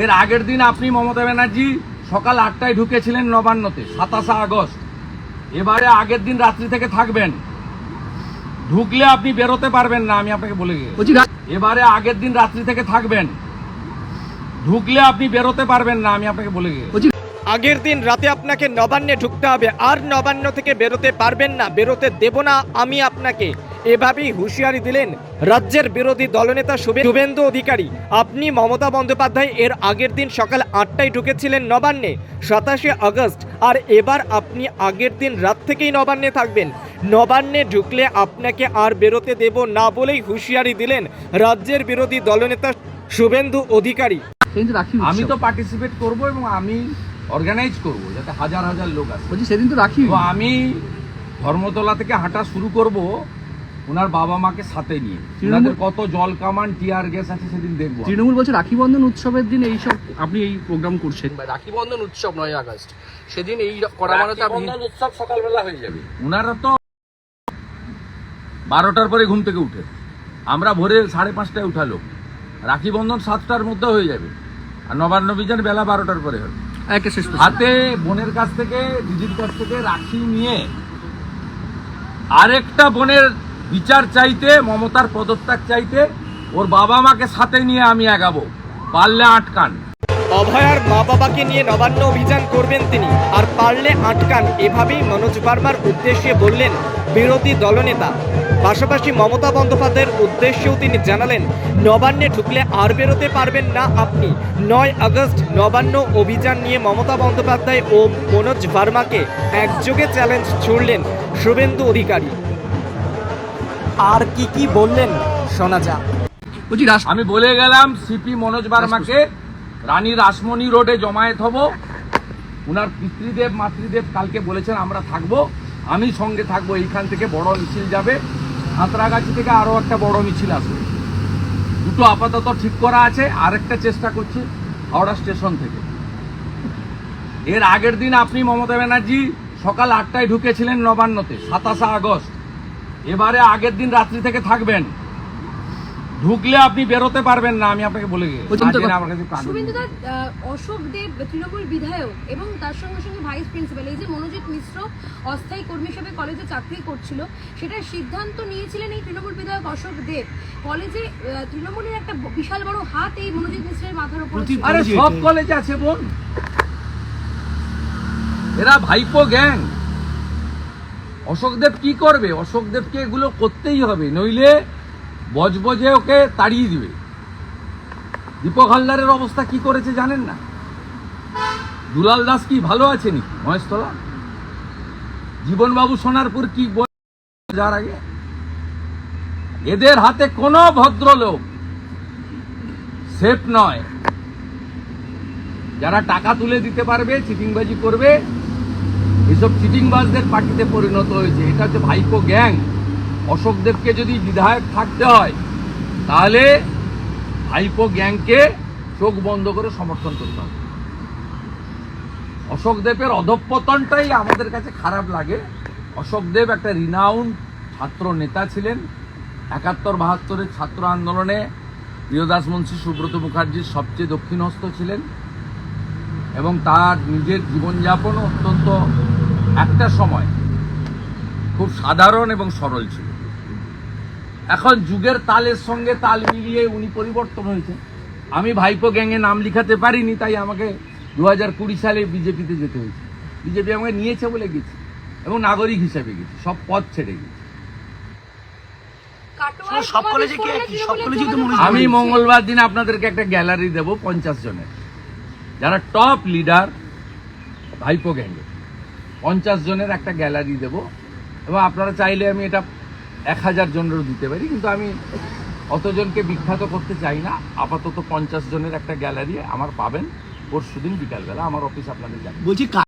এর আগের দিন আপনি মমতা ব্যানার্জি সকাল আটটায় ঢুকেছিলেন নবান্নতে সাতাশে আগস্ট। এবারে আগের দিন রাত্রি থেকে থাকবেন। ঢুকলে আপনি বেরোতে পারবেন না আমি আপনাকে বলে গেছি। এবারে আগের দিন রাত্রি থেকে থাকবেন। ঢুকলে আপনি বেরোতে পারবেন না আমি আপনাকে বলে গেছি। আগের দিন রাতে আপনাকে নবান্নে ঢুকতে হবে আর নবান্ন থেকে বেরোতে পারবেন না বেরোতে দেব না আমি আপনাকে। এভাবেই হুঁশিয়ারি দিলেন রাজ্যের বিরোধী দলনেতা শুভেন্দু অধিকারী। আপনি মমতা বন্দ্যোপাধ্যায় এর আগের দিন সকাল আটটায় ঢুকেছিলেন নবান্নে সাতাশে আগস্ট আর এবার আপনি আগের দিন রাত থেকেই নবান্নে থাকবেন। নবান্নে ঢুকলে আপনাকে আর বেরোতে দেব না বলেই হুঁশিয়ারি দিলেন রাজ্যের বিরোধী দলনেতা শুভেন্দু অধিকারী। রাখি আমি তো পার্টিসিপেট করব এবং আমি অর্গানাইজ করব যাতে হাজার হাজার লোক আসে। বলছি সেদিন তো রাখি আমি ধর্মতলা থেকে হাঁটা শুরু করব ওনার বাবা মাকে সাথে নিয়ে। তৃণমূল- ওনাদের কত জল কামান টিয়ার গ্যাস আছে সেদিন দেখব তৃণমূল বলছে রাখি বন্ধন উৎসবের দিন এই সব আপনি এই প্রোগ্রাম করছেন। বা রাখি বন্ধন উৎসব নয় আগস্ট। সেদিন এই করা মানে তো আপনি উৎসব সকালবেলা হয়ে যাবে। ওনারা তো বারোটার পরে ঘুম থেকে উঠে। আমরা ভোরে সাড়ে পাঁচটায় উঠালো। রাখি বন্ধন সাতটার মধ্যে হয়ে যাবে। আর নবান্ন বিজন বেলা বারোটার পরে হবে। হাতে বোনের কাছ থেকে দিদির কাছ থেকে রাখি নিয়ে আরেকটা বোনের বিচার চাইতে, মমতার পদত্যাগ চাইতে, ওর বাবা মাকে সাথে নিয়ে আমি আগাবো। পারলে আটকান। অভয়ার মা বাবাকে নিয়ে নবান্ন অভিযান করবেন তিনি। আর পারলে আটকান, এভাবেই মনোজ ভার্মার উদ্দেশ্যে বললেন বিরোধী দলনেতা। পাশাপাশি মমতা বন্দ্যোপাধ্যায়ের উদ্দেশ্যেও তিনি জানালেন, নবান্নে ঢুকলে আর বেরোতে পারবেন না আপনি। নয় আগস্ট, নবান্ন অভিযান নিয়ে মমতা বন্দ্যোপাধ্যায় ও মনোজ ভার্মাকে একযোগে চ্যালেঞ্জ ছুড়লেন শুভেন্দু অধিকারী। আর কি কি বললেন? শোনা যাক। বলছি আমি বলে গেলাম সিপি মনোজ বার্মাকে রানী রাসমণি রোডে জমায়েত হব। উনার পিতৃদেব মাতৃদেব কালকে বলেছেন আমরা থাকব। আমি সঙ্গে থাকব এইখান থেকে বড় মিছিল যাবে। সাঁতরাগাছি থেকে আরও একটা বড় মিছিল আসবে। দুটো আপাতত ঠিক করা আছে আরেকটা চেষ্টা করছি হাওড়া স্টেশন থেকে। এর আগের দিন আপনি মমতা ব্যানার্জি সকাল আটটায় ঢুকেছিলেন নবান্নতে সাতাশে আগস্ট। এবারে আগের দিন রাত্রি থেকে থাকবেন। ঢুকলে আপনি বেরোতে পারবেন না আমি আপনাকে বলে অশোক দেব তৃণমূল বিধায়ক এবং তার সঙ্গে সঙ্গে ভাইস প্রিন্সিপাল এই যে মনোজিৎ মিশ্র অস্থায়ী কর্মী হিসেবে কলেজে চাকরি করছিল সেটার সিদ্ধান্ত নিয়েছিলেন এই তৃণমূল বিধায়ক অশোক দেব। কলেজে তৃণমূলের একটা বিশাল বড় হাত এই মনোজিৎ মিশ্রের মাথার উপর আরে সব কলেজে আছে বোন। এরা ভাইপো গ্যাং অশোকদেব কি করবে? অশোকদেবকে এগুলো করতেই হবে, নইলে বজবজে ওকে তাড়িয়ে দিবে। দীপক হালদারের অবস্থা কি করেছে জানেন না? দুলাল দাস কি ভালো আছে নাকি? মহেশতলা? জীবনবাবু সোনারপুর কি যার আগে? এদের হাতে কোনো ভদ্রলোক সেফ নয়। যারা টাকা তুলে দিতে পারবে, চিটিংবাজি করবে এসব চিটিংবাজদের পার্টিতে পরিণত হয়েছে। এটা হচ্ছে ভাইপো গ্যাং। অশোকদেবকে যদি বিধায়ক থাকতে হয়, তাহলে ভাইপো গ্যাংকে চোখ বন্ধ করে সমর্থন করতে হবে। অশোকদেবের অধঃপতনটাই আমাদের কাছে খারাপ লাগে। অশোকদেব একটা রিনাউন্ড ছাত্র নেতা ছিলেন। একাত্তর বাহাত্তরের ছাত্র আন্দোলনে প্রিয়দাস মুন্সী, সুব্রত মুখার্জির সবচেয়ে দক্ষিণহস্ত ছিলেন এবং তার নিজের জীবনযাপন অত্যন্ত একটা সময় খুব সাধারণ এবং সরল ছিল। এখন যুগের তালের সঙ্গে তাল মিলিয়ে উনি পরিবর্তন হয়েছে আমি ভাইপো গ্যাংয়ে নাম লিখাতে পারিনি তাই আমাকে দু হাজার কুড়ি সালে বিজেপিতে যেতে হয়েছে। বিজেপি আমাকে নিয়েছে বলে গেছি এবং নাগরিক হিসেবে গেছি সব পথ ছেড়ে গেছি। আমি মঙ্গলবার দিন আপনাদেরকে একটা গ্যালারি দেব পঞ্চাশ জনের। যারা টপ লিডার ভাইপো গ্যাংয়ে। পঞ্চাশ জনের একটা গ্যালারি দেব। এবং আপনারা চাইলে আমি এটা এক হাজার জনেরও দিতে পারি, কিন্তু আমি অতজনকে বিখ্যাত করতে চাই না। আপাতত পঞ্চাশ জনের একটা গ্যালারি আমার পাবেন। পরশু দিন বিকালবেলা আমার অফিস আপনাদের যাবে বলছি